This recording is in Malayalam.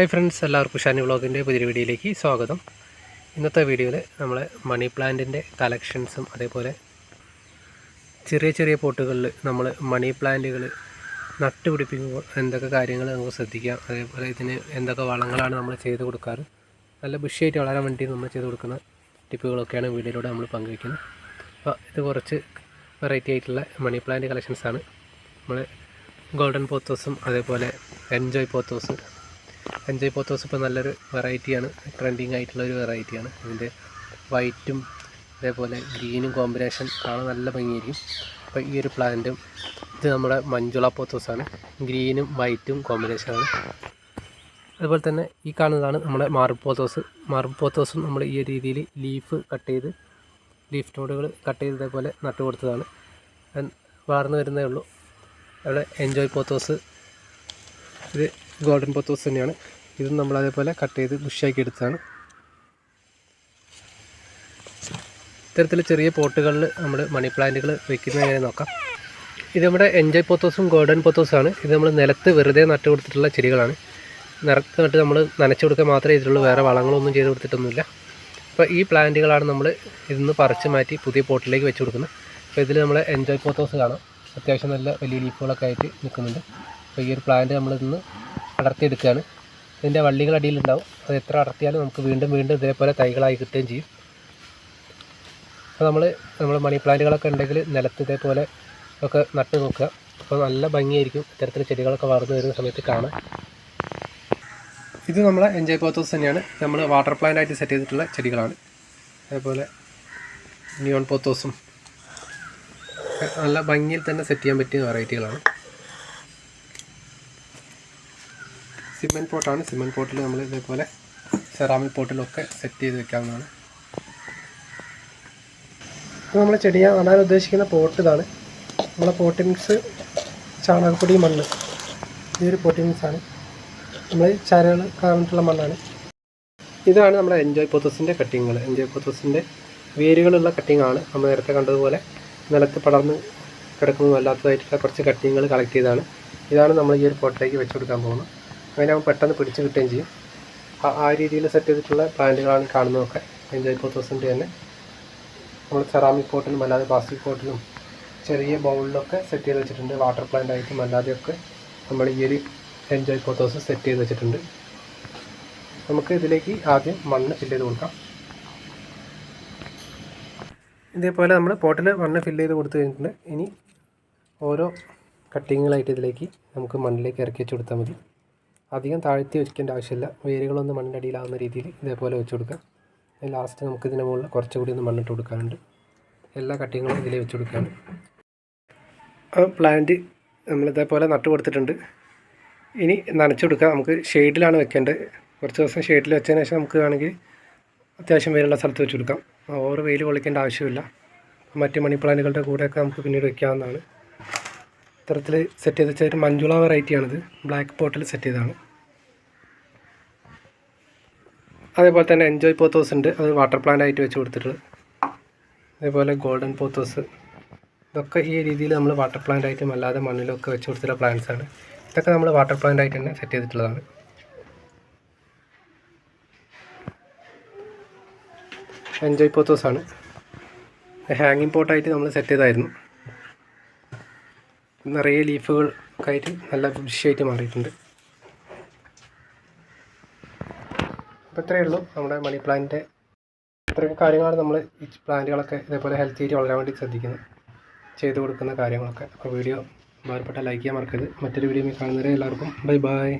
ഹായ് ഫ്രണ്ട്സ് എല്ലാവർക്കും ഷാനി വ്ളോഗിന്റെ പുതിയ വീഡിയോയിലേക്ക് സ്വാഗതം. ഇന്നത്തെ വീഡിയോയിൽ നമ്മൾ മണി പ്ലാന്റിന്റെ കളക്ഷൻസും അതേപോലെ ചെറിയ ചെറിയ പോട്ടുകളിൽ നമ്മൾ മണി പ്ലാന്റുകൾ നട്ടുപിടിപ്പിക്കുമ്പോൾ എന്തൊക്കെ കാര്യങ്ങൾ നമുക്ക് ശ്രദ്ധിക്കാം അതേപോലെ ഇതിന് എന്തൊക്കെ വളങ്ങളാണ് നമ്മൾ ചെയ്ത് കൊടുക്കാറ് നല്ല ബുഷിയായിട്ട് വളരാൻ വേണ്ടി നമ്മൾ ചെയ്ത് കൊടുക്കുന്ന ടിപ്പുകളൊക്കെയാണ് വീഡിയോയിലൂടെ നമ്മൾ പങ്കുവയ്ക്കുന്നത്. അപ്പോൾ ഇത് കുറച്ച് വെറൈറ്റി ആയിട്ടുള്ള മണി പ്ലാന്റ് കളക്ഷൻസാണ്. നമ്മൾ ഗോൾഡൻ പോത്തോസും അതേപോലെ എൻജോയ് പോത്തോസ് എൻജോയ് പോത്തോസ് ഇപ്പോൾ നല്ലൊരു വെറൈറ്റിയാണ് ട്രെൻഡിങ് ആയിട്ടുള്ള ഒരു വെറൈറ്റിയാണ് ഇതിന്റെ വൈറ്റും അതേപോലെ ഗ്രീനും കോമ്പിനേഷൻ കാണാൻ നല്ല ഭംഗിയായിരിക്കും. അപ്പോൾ ഈ ഒരു പ്ലാന്റും ഇത് നമ്മുടെ മഞ്ജുള പോത്തോസാണ് ഗ്രീനും വൈറ്റും കോമ്പിനേഷനാണ് അതുപോലെ തന്നെ ഈ കാണുന്നതാണ് നമ്മുടെ മാർബിൾ പോത്തോസും നമ്മൾ ഈ രീതിയിൽ ലീഫ് കട്ട് ചെയ്ത് ലീഫ് നോഡുകൾ കട്ട് ചെയ്തതേപോലെ നട്ടു കൊടുത്തതാണ്. വളർന്നു വരുന്നേ ഉള്ളൂ. അവിടെ എൻജോയ് പോത്തോസ് ഇത് ഗോൾഡൻ പൊത്തോസ് തന്നെയാണ്. ഇതും നമ്മൾ അതേപോലെ കട്ട് ചെയ്ത് ബുഷാക്കി എടുത്തതാണ്. ഇത്തരത്തിൽ ചെറിയ പോട്ടുകളിൽ നമ്മൾ മണി പ്ലാന്റുകൾ വെക്കുന്നത് എങ്ങനെ നോക്കാം. ഇത് നമ്മുടെ എൻജോയ് പോത്തോസും ഗോൾഡൻ പോത്തോസും ആണ് ഇത് നമ്മൾ നിലത്ത് വെറുതെ നട്ട് കൊടുത്തിട്ടുള്ള ചെടികളാണ്. നിറത്ത് നട്ട് നമ്മൾ നനച്ചു കൊടുക്കുക മാത്രമേ ഇതിലുള്ള വേറെ വളങ്ങളൊന്നും ചെയ്ത് കൊടുത്തിട്ടൊന്നുമില്ല. അപ്പോൾ ഈ പ്ലാന്റുകളാണ് നമ്മൾ ഇതിന്ന് പറിച്ച് മാറ്റി പുതിയ പോട്ടിലേക്ക് വെച്ച് കൊടുക്കുന്നത്. അപ്പോൾ ഇതിൽ നമ്മൾ എൻജോയ് പോത്തോസ് കാണാം. അത്യാവശ്യം നല്ല വലിയ ലീഫുകളൊക്കെ ആയിട്ട് നിൽക്കുന്നുണ്ട്. അപ്പോൾ ഈ ഒരു പ്ലാന്റ് നമ്മൾ ഇന്ന് അടർത്തിയെടുക്കുകയാണ് ഇതിന്റെ വള്ളികൾ അടിയിലുണ്ടാവും. അത് എത്ര അടർത്തിയാലും നമുക്ക് വീണ്ടും വീണ്ടും ഇതേപോലെ തൈകളായി കിട്ടുകയും ചെയ്യും. അപ്പോൾ നമ്മൾ നമ്മൾ മണി പ്ലാന്റുകളൊക്കെ ഉണ്ടെങ്കിൽ നിലത്ത് ഇതേപോലെ ഒക്കെ നട്ട് നോക്കുക. അപ്പോൾ നല്ല ഭംഗിയായിരിക്കും ഇത്തരത്തിൽ ചെടികളൊക്കെ വളർന്നു വരുന്ന സമയത്ത് കാണാൻ. ഇത് നമ്മളെ എൻജോയ് പോത്തോസ് തന്നെയാണ് നമ്മൾ വാട്ടർ പ്ലാന്റ് ആയിട്ട് സെറ്റ് ചെയ്തിട്ടുള്ള ചെടികളാണ്. അതേപോലെ നിയോൺ പോത്തോസും നല്ല ഭംഗിയിൽ തന്നെ സെറ്റ് ചെയ്യാൻ പറ്റിയ വെറൈറ്റികളാണ്. സിമെന്റ് പോട്ടാണ്. സിമെന്റ് പോട്ടിൽ നമ്മൾ ഇതേപോലെ സെറാമിക് പോട്ടിലൊക്കെ സെറ്റ് ചെയ്ത് വെക്കാവുന്നതാണ്. ഇപ്പോൾ നമ്മൾ ചെടിയെ നടാൻ ഉദ്ദേശിക്കുന്ന പോട്ട് ഇതാണ്. നമ്മളെ പോട്ടി മിക്സ് ചാണകപ്പൊടി മണ്ണ്. ഈ ഒരു പോട്ടി നമ്മൾ ചരകൾ കാണിട്ടുള്ള മണ്ണാണ്. ഇതാണ് നമ്മുടെ എൻജോയ് പൊത്തസിന്റെ കട്ടിങ്ങുകൾ എൻജോയ് പൊത്തസിന്റെ വേരുകളുള്ള കട്ടിങ്ങാണ് നമ്മൾ നേരത്തെ കണ്ടതുപോലെ നിലത്ത് പടർന്ന് കിടക്കുന്നതും അല്ലാത്തതായിട്ടുള്ള കുറച്ച് കട്ടിങ്ങുകൾ കളക്ട് ചെയ്താണ് ഇതാണ് നമ്മൾ ഈ ഒരു പോട്ടിലേക്ക് വെച്ച് കൊടുക്കാൻ പോകുന്നത്. അങ്ങനെ അവൻ പെട്ടെന്ന് പിടിച്ച് കിട്ടുകയും ചെയ്യും. ആ- രീതിയിൽ സെറ്റ് ചെയ്തിട്ടുള്ള പ്ലാന്റുകളാണ് കാണുന്നതൊക്കെ. എൻജോയ് പോത്തോസിന്റെ തന്നെ. നമ്മൾ സെറാമിക് പോട്ടിലും അല്ലാതെ പ്ലാസ്റ്റിക് പോട്ടിലും ചെറിയ ബൗളിലൊക്കെ സെറ്റ് ചെയ്ത് വെച്ചിട്ടുണ്ട്. വാട്ടർ പ്ലാന്റ് ആയിട്ടും അല്ലാതെയൊക്കെ നമ്മൾ ഈ ഒരു എൻജോയ് പോത്തോസ് സെറ്റ് ചെയ്ത് വെച്ചിട്ടുണ്ട്. നമുക്ക് ഇതിലേക്ക് ആദ്യം മണ്ണ് ഫില്ല് ചെയ്ത് കൊടുക്കാം. ഇതേപോലെ നമ്മൾ പോട്ടിൽ മണ്ണ് ഫില്ല് ചെയ്ത് കൊടുത്തു കഴിഞ്ഞിട്ടുണ്ട്. ഇനി ഓരോ കട്ടിങ്ങുകളായിട്ട് ഇതിലേക്ക് നമുക്ക് മണ്ണിലേക്ക് ഇറക്കി വെച്ച് കൊടുത്താൽ മതി. അധികം താഴ്ത്തി വെക്കേണ്ട ആവശ്യമില്ല. വേരുകളൊന്നും മണ്ണിന്റെ അടിയിലാവുന്ന രീതിയിൽ ഇതേപോലെ വെച്ച് കൊടുക്കാം ലാസ്റ്റ് നമുക്ക് ഇതിന് മുകളിൽ കുറച്ചുകൂടി ഒന്ന് മണ്ണിട്ട് കൊടുക്കാനുണ്ട്. എല്ലാ കട്ടിങ്ങളും ഇതിൽ വെച്ച് കൊടുക്കാണ് ആ പ്ലാന്റ് നമ്മൾ ഇതേപോലെ നട്ടു കൊടുത്തിട്ടുണ്ട്. ഇനി നനച്ചു കൊടുക്കുക. നമുക്ക് ഷെയ്ഡിലാണ് വെക്കേണ്ടത്. കുറച്ച് ദിവസം ഷെയ്ഡിൽ വെച്ചതിന് ശേഷം നമുക്ക് വേണമെങ്കിൽ അത്യാവശ്യം വെയിലുള്ള സ്ഥലത്ത് വെച്ച് കൊടുക്കാം. ഓവർ വെയിൽ കൊള്ളിക്കേണ്ട ആവശ്യമില്ല. മറ്റ് മണി പ്ലാന്റുകളുടെ കൂടെയൊക്കെ നമുക്ക് പിന്നീട് വെക്കാവുന്നതാണ്. ഇത്തരത്തിൽ സെറ്റ് ചെയ്ത് വെച്ചാൽ മഞ്ജുള വെറൈറ്റിയാണിത് ബ്ലാക്ക് പോട്ടിൽ സെറ്റ് ചെയ്തതാണ്. അതേപോലെ തന്നെ എൻജോയ് പോത്തോസ് ഉണ്ട്. അത് വാട്ടർ പ്ലാന്റ് ആയിട്ട് വെച്ച് കൊടുത്തിട്ടുള്ളത്. അതേപോലെ ഗോൾഡൻ പോത്തോസ് ഇതൊക്കെ ഈ രീതിയിൽ നമ്മൾ വാട്ടർ പ്ലാന്റ് ആയിട്ടും അല്ലാതെ മണ്ണിലൊക്കെ വെച്ച് കൊടുത്തിട്ടുള്ള പ്ലാന്റ്സ് ആണ്. ഇതൊക്കെ നമ്മൾ വാട്ടർ പ്ലാന്റ് ആയിട്ട് തന്നെ സെറ്റ് ചെയ്തിട്ടുള്ളതാണ്. എൻജോയ് പോത്തോസ് ആണ്. ഹാങ്ങിങ് പോട്ടായിട്ട് നമ്മൾ സെറ്റ് ചെയ്തായിരുന്നു. നിറയെ ലീഫുകൾ ആയിട്ട് നല്ല ബുഷിയായിട്ട് മാറിയിട്ടുണ്ട്. അപ്പോൾ ഇത്രയേ ഉള്ളൂ നമ്മുടെ മണി പ്ലാന്റിന്റെ ഇത്രയൊക്കെ കാര്യങ്ങളാണ് നമ്മൾ ഈ പ്ലാന്റുകളൊക്കെ ഇതേപോലെ ഹെൽത്തി ആയിട്ട് വളരാൻ വേണ്ടി ശ്രദ്ധിക്കുന്നത് ചെയ്തു കൊടുക്കുന്ന കാര്യങ്ങളൊക്കെ. അപ്പോൾ വീഡിയോ ഉപകാരപ്പെട്ട ലൈക്ക് ചെയ്യാൻ മറക്കരുത്. മറ്റൊരു വീഡിയോ കാണുന്നവരെ എല്ലാവർക്കും ബൈ ബൈ.